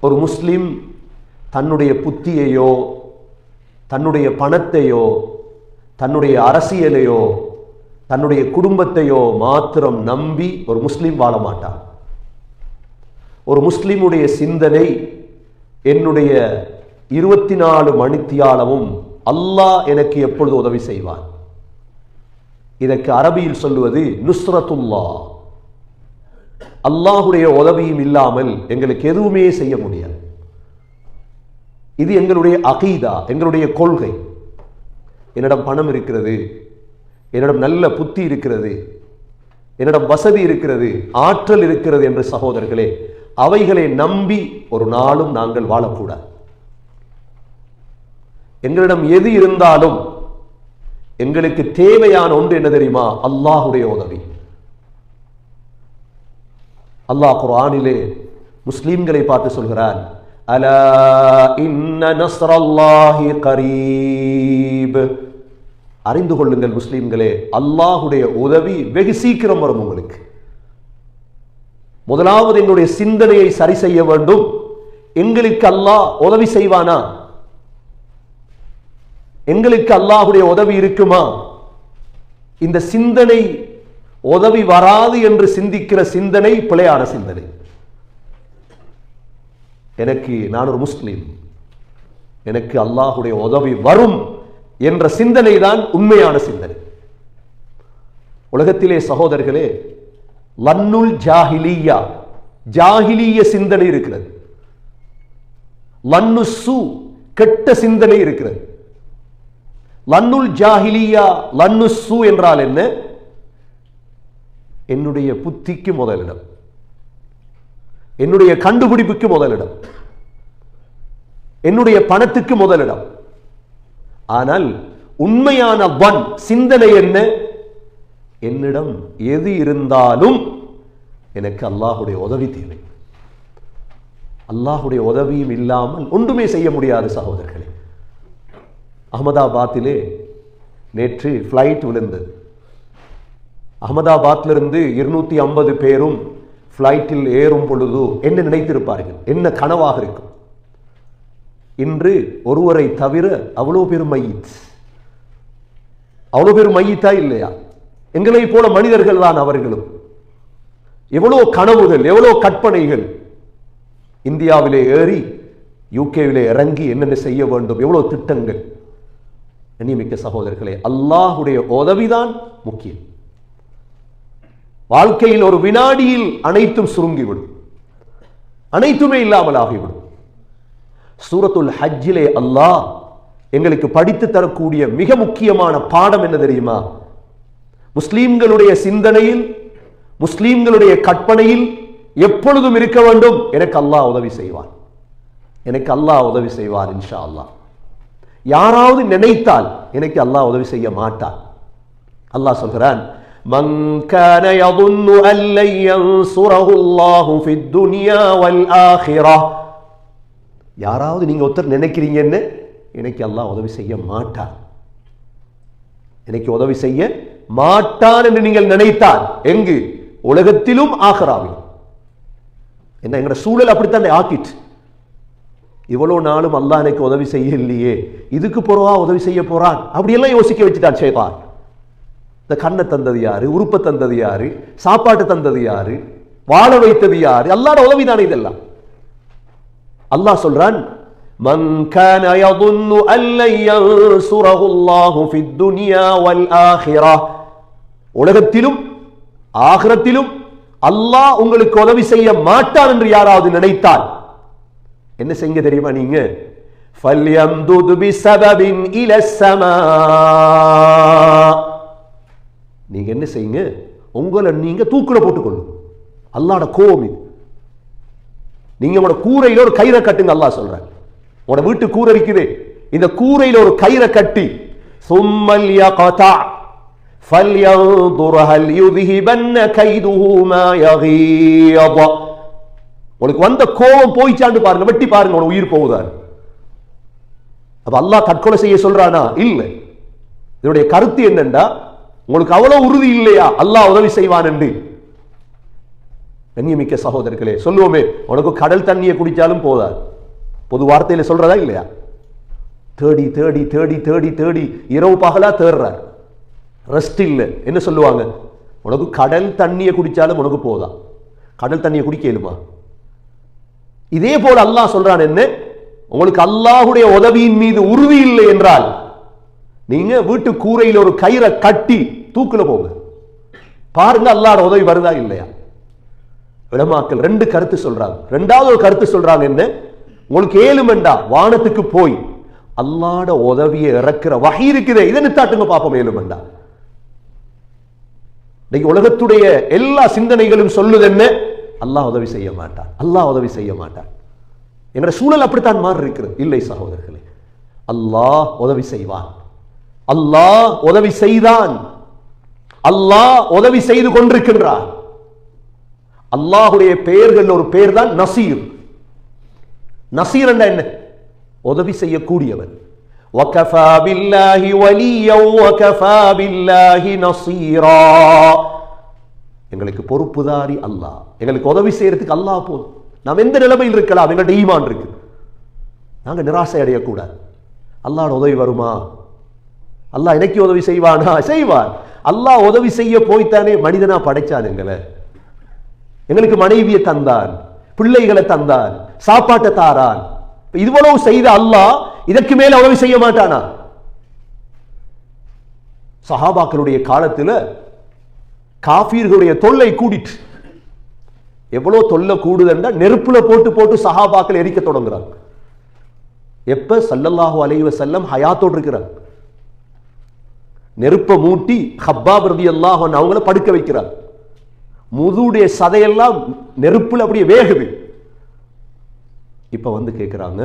ஒரு முஸ்லீம் தன்னுடைய புத்தியையோ தன்னுடைய பணத்தையோ தன்னுடைய அரசியலையோ தன்னுடைய குடும்பத்தையோ மாத்திரம் நம்பி ஒரு முஸ்லீம் வாழ மாட்டான் ஒரு முஸ்லீமுடைய சிந்தனை என்னுடைய இருபத்தி நாலு மணித்தியாலமும் அல்லாஹ் எனக்கு எப்பொழுது உதவி செய்வான் இதற்கு அரபியில் சொல்லுவது நுஸ்ரத்துல்லா அல்லாஹுடைய உதவியும் இல்லாமல் எங்களுக்கு எதுவுமே செய்ய முடியாது. இது எங்களுடைய அகீதா எங்களுடைய கொள்கை. என்னிடம் பணம் இருக்கிறது என்னிடம் நல்ல புத்தி இருக்கிறது என்னிடம் வசதி இருக்கிறது ஆற்றல் இருக்கிறது என்று சகோதரர்களே அவைகளை நம்பி ஒரு நாளும் நாங்கள் வாழக்கூடாது. எங்களிடம் எது இருந்தாலும் எங்களுக்கு தேவையான ஒன்று என்ன தெரியுமா? அல்லாஹுடைய உதவி. அல்லாஹ் குர்ஆனிலே முஸ்லீம்களை பார்த்து சொல்கிறான் அலா இன்ன நஸ்ரல்லாஹி கரீப். அறிந்து கொள்ளுங்கள் முஸ்லீம்களே அல்லாஹுடைய உதவி வெகு சீக்கிரம் வரும் உங்களுக்கு. முதலாவது என்னுடைய சிந்தனையை சரி செய்ய வேண்டும். எங்களுக்கு அல்லாஹ் உதவி செய்வானா? எங்களுக்கு அல்லாஹுடைய உதவி இருக்குமா? இந்த சிந்தனை உதவி வராது என்று சிந்திக்கிற சிந்தனை பிழையான சிந்தனை. எனக்கு நான் ஒரு முஸ்லீம். எனக்கு அல்லாஹுடைய உதவி வரும் என்ற சிந்தனை தான் உண்மையான சிந்தனை. உலகத்திலே சகோதரர்களே லன்னுல் ஜாஹிலியா ஜாஹிலிய சிந்தனை இருக்கிறது. லன்னு சு கெட்ட சிந்தனை இருக்கிறது. லன்னுல் ஜாஹிலியா லன்னு சு என்றால் என்ன? என்னுடைய புத்திக்கு முதலிடம். என்னுடைய கண்டுபிடிப்புக்கு முதலிடம். என்னுடைய பணத்துக்கு முதலிடம். ஆனால் உண்மையான வன் சிந்தனை என்ன? என்னிடம் எது இருந்தாலும் எனக்கு அல்லாஹுடைய உதவி தேவை. அல்லாஹுடைய உதவியும் இல்லாமல் ஒன்றுமே செய்ய முடியாது சகோதரர்களே. அகமதாபாத்திலே நேற்று ஃப்ளைட் விழுந்தது. அகமதாபாத்திலிருந்து இருநூத்தி ஐம்பது பேரும் ஃப்ளைட்டில் ஏறும் பொழுது என்ன நினைத்திருப்பார்கள்? என்ன கனவாக இருக்கும்? இன்று ஒருவரை தவிர அவ்வளோ பேரும் மையித். அவ்வளோ பேரும் மையித்தா இல்லையா? எங்களை போல மனிதர்கள் தான் அவர்களும். எவ்வளோ கனவுகள் எவ்வளோ கற்பனைகள். இந்தியாவிலே ஏறி யூகேவிலே இறங்கி என்னென்ன செய்ய வேண்டும்? எவ்வளோ திட்டங்கள்? கண்ணியமிக்க சகோதரர்களே அல்லாஹுடைய உதவிதான் முக்கியம். வாழ்க்கையில் ஒரு வினாடியில் அனைத்தும் சுருங்கிவிடும். அனைத்துமே இல்லாமல் ஆகிவிடும். சூரத்துல் ஹஜ்ஜிலே அல்லாஹ் எங்களுக்கு படித்து தரக்கூடிய மிக முக்கியமான பாடம் என்ன தெரியுமா? முஸ்லீம்களுடைய சிந்தனையில் முஸ்லீம்களுடைய கற்பனையில் எப்பொழுதும் இருக்க வேண்டும். எனக்கு அல்லாஹ் உதவி செய்வான் எனக்கு அல்லாஹ் உதவி செய்வார் இன்ஷா அல்லாஹ் யாராவது நினைத்தால் எனக்கு அல்லாஹ் உதவி செய்ய மாட்டான் அல்லாஹ் சொல்கிறான் من كان يظن أن لن ينصره الله في الدنيا والآخرة யாராவது நீங்க ஒருத்தர் நினைக்கிறீங்கன்னு எனக்கு அல்லாஹ் உதவி செய்ய மாட்டான் எனக்கு உதவி செய்ய மாட்டான் என்று நீங்கள் நினைத்தால் எங்கு உலகத்திலும் ஆகராவில் என்ன எங்கட சூழல் அப்படித்தான் ஆக்கிட்டு இவ்வளவு நாளும் அல்லாஹ் எனக்கு உதவி செய்ய இல்லையே இதுக்கு போறவா உதவி செய்ய போறான் அப்படியெல்லாம் யோசிக்க வச்சுட்டான் சேதான் இந்த கண்ணை தந்தது யாரு உறுப்பை தந்தது யாரு சாப்பாட்டை தந்தது யாரு வாழ வைத்தது யாரு அல்லாட உதவி தானே இதெல்லாம் அல்லாஹ் சொல்றான் من كان يظن أن لن ينصره الله في الدنيا والآخرة உலகத்திலும் ஆகிரத்திலும் அல்லாஹ் உங்களுக்கு உதவி செய்ய மாட்டான் என்று யாராவது நினைத்தால் என்ன செய்ய தெரியுமா நீங்க فَلْيَمْدُدْ بِسَبَبٍ إِلَى السَّمَاءِ நீங்க என்ன செய்யுங்க உங்களை நீங்க தூக்குல போட்டுக்கொள்ளும் அல்லாட கோபம் இது நீங்க உங்களோட கூரையில ஒரு கயிறை கட்டுங்க அல்லாஹ் சொல்றாங்க உங்களோட வீட்டு கூரை இருக்குது இந்த கூரையில ஒரு கயிறை கட்டி சும்மல் யகதா فَلْيَنظُرْ هَلْ يُذْهِبَنَّ كَيْدُهُ مَا يَغِيظ உங்களுக்கு வந்த கோபம் போயிச்சாண்டு பாருங்க வெட்டி பாருங்க உனக்கு உயிர் போகுதாரு அப்ப அல்லாஹ் தற்கொலை செய்ய சொல்றானா இல்ல இதனுடைய கருத்து என்னண்டா உங்களுக்கு அவ்வளவு உறுதி இல்லையா? அல்லாஹ் உதவி செய்வான் என்று. கண்ணியமிக்க சகோதரர்களே சொல்லுவோமே உனக்கு கடல் தண்ணியை குடித்தாலும் போதாது. பொது வார்த்தையில சொல்றதா இல்லையா? தேடி தேடி தேடி தேடி தேடி இரவு பகலா தேடுறார் ரெஸ்ட் இல்லை. என்ன சொல்லுவாங்க? உனக்கு கடல் தண்ணியை குடித்தாலும் உனக்கு போதா? கடல் தண்ணியை குடிக்கலுமா இதே போல அல்லாஹ் சொல்றான் என்ன? உங்களுக்கு அல்லாஹுடைய உதவியின் மீது உறுதி இல்லை என்றால் நீங்க வீட்டு கூரையில் ஒரு கயிறை கட்டி தூக்கில் போங்க. பாருங்க அல்லாட உதவி வருதா இல்லையா? விடமாக்கள் ரெண்டு கருத்து சொல்றாங்க. ரெண்டாவது ஒரு கருத்து சொல்றாங்க என்ன? உங்களுக்கு ஏழுமெண்டா வானத்துக்கு போய் அல்லாட உதவியை இறக்குற வகை இருக்குதே. இதை நித்தாட்டுங்க பாப்போம் ஏழுமெண்டா இன்னைக்கு உலகத்துடைய எல்லா சிந்தனைகளும் சொல்லுது என்ன? அல்லாஹ் உதவி செய்ய மாட்டான். அல்லாஹ் உதவி செய்ய மாட்டான். எங்களோட சூழல் அப்படித்தான் மாறி இருக்கிறது. இல்லை சகோதரர்களே அல்லாஹ் உதவி செய்வான். அல்லாஹ் உதவி செய்தான். அல்லாஹ் உதவி செய்து கொண்டிருக்கின்றான் அல்லாஹுடைய பெயர்கள் ஒரு பெயர் தான் நசீர் நசீர் என்ன என்ன உதவி செய்யக்கூடியவன் وكفى بالله وليا وكفى بالله نصيرا எங்களுக்கு பொறுப்புதாரி அல்லாஹ் எங்களுக்கு உதவி செய்யறதுக்கு அல்லாஹ் போதும் நாம் எந்த நிலைமையில் இருக்கலாம் எங்கள்ட்ட ஈமான் இருக்கு நாங்க நிராசை அடையக்கூடாது அல்லாஹ் உதவி வருமா அல்லாஹ் எனக்கு உதவி செய்வானா? செய்வான். அல்லாஹ் உதவி செய்ய போய்த்தானே மனிதனா படைச்சான் எங்களை. எங்களுக்கு மனைவியை தந்தான் பிள்ளைகளை தந்தான் சாப்பாட்டை தாரான். இவ்வளவு செய்த அல்லாஹ் இதற்கு மேல உதவி செய்ய மாட்டானா? சஹாபாக்களுடைய காலத்துல காஃபீர்களுடைய தொல்லை கூடிட்டு எவ்வளவு தொல்லை கூடுதுன்றா நெருப்புல போட்டு போட்டு சஹாபாக்கள் எரிக்க தொடங்குறாங்க. எப்ப? சல்லல்லாஹு அலைவ செல்லம் ஹயாத்தோடு இருக்கிறாங்க. நெருப்பை மூட்டி ஹப்பாப் ரதி அல்லாஹ் அவங்கள படுக்க வைக்கிறார். முதுடைய சதையெல்லாம் நெருப்புல அப்படியே வேகுது. இப்ப வந்து கேட்கிறாங்க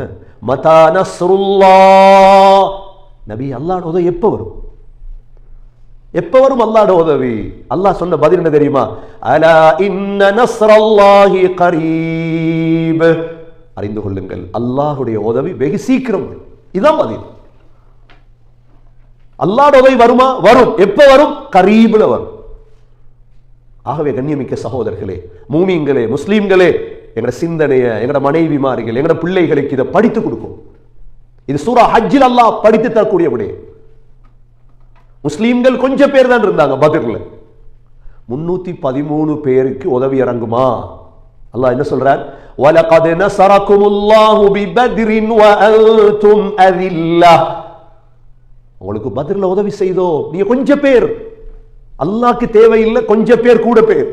மதா நஸ்ருல்லா. நபி அல்லாட உதவி எப்ப வரும்? எப்ப வரும் அல்லாட உதவி? அல்லாஹ் சொன்ன பதில் என்ன தெரியுமா? அலா இன்ன நஸ்ரல்லாஹி கரீப். அறிந்து கொள்ளுங்கள் அல்லாஹுடைய உதவி வெகு சீக்கிரம் இதான் பதில். அல்லாஹ்ட உதவி வருமா வரும் எப்ப வரும் கரீப்ல வரும் ஆகவே கண்ணியமிக்க சகோதரர்களே மூமிங்களே முஸ்லீம்களே எங்கட சிந்தனைய எங்கட மனைவிமார்கள் எங்கட பிள்ளைகளுக்கு இதை படித்து கொடுக்கும் இது சூரா ஹஜ்ஜில் அல்லாஹ் படித்து தரக்கூடிய விடயம் முஸ்லீம்கள் கொஞ்சம் பேர் தான் இருந்தாங்க பதிர்ல முன்னூத்தி பதிமூணு பேருக்கு உதவி இறங்குமா அல்லாஹ் என்ன சொல்றார் وَلَقَدْ نَصَرَكُمُ اللَّهُ بِبَدْرٍ وَأَنْتُمْ أَذِلَّةٌ உங்களுக்கு பதிலில் உதவி செய்தோம் நீங்க கொஞ்சம் பேர். அல்லாஹ்க்கு தேவையில்லை கொஞ்சம் பேர் கூட பேர்.